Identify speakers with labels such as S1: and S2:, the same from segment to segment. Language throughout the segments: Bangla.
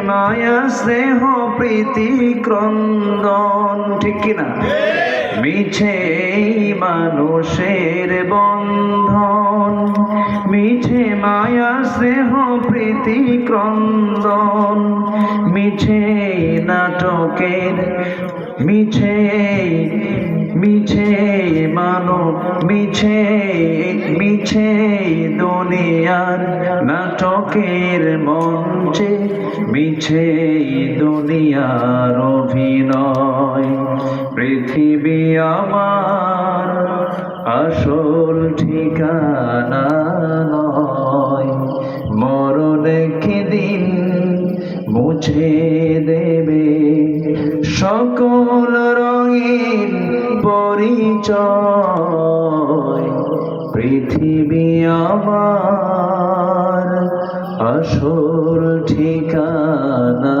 S1: মায়া, স্নেহ, প্রীতি, ক্রন্দন। ঠিক কিনা? মিছে মানুষের বন্ধন। মিছে মায়া, স্নেহ, প্রীতি, ক্রন্দন। মিছে নাটকের, মিছে মিছে মানো মিছে মিছে দুনিয়ার নাটকের মঞ্চে মিছে দুনিয়ার অভিনয়। পৃথিবী আমার আসল ঠিকানা নয়। মরণ দিন মুছে দেবে? সকল রঙিন পরিচয় পৃথিবী আমার আসর ঠিকানা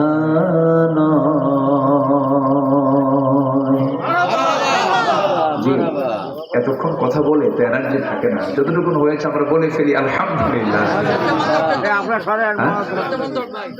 S1: এতক্ষণ কথা বলে তো এনার্জি থাকে না। যতটুকু হয়েছে আমরা বলে ফেলি আলহামদুলিল্লাহ।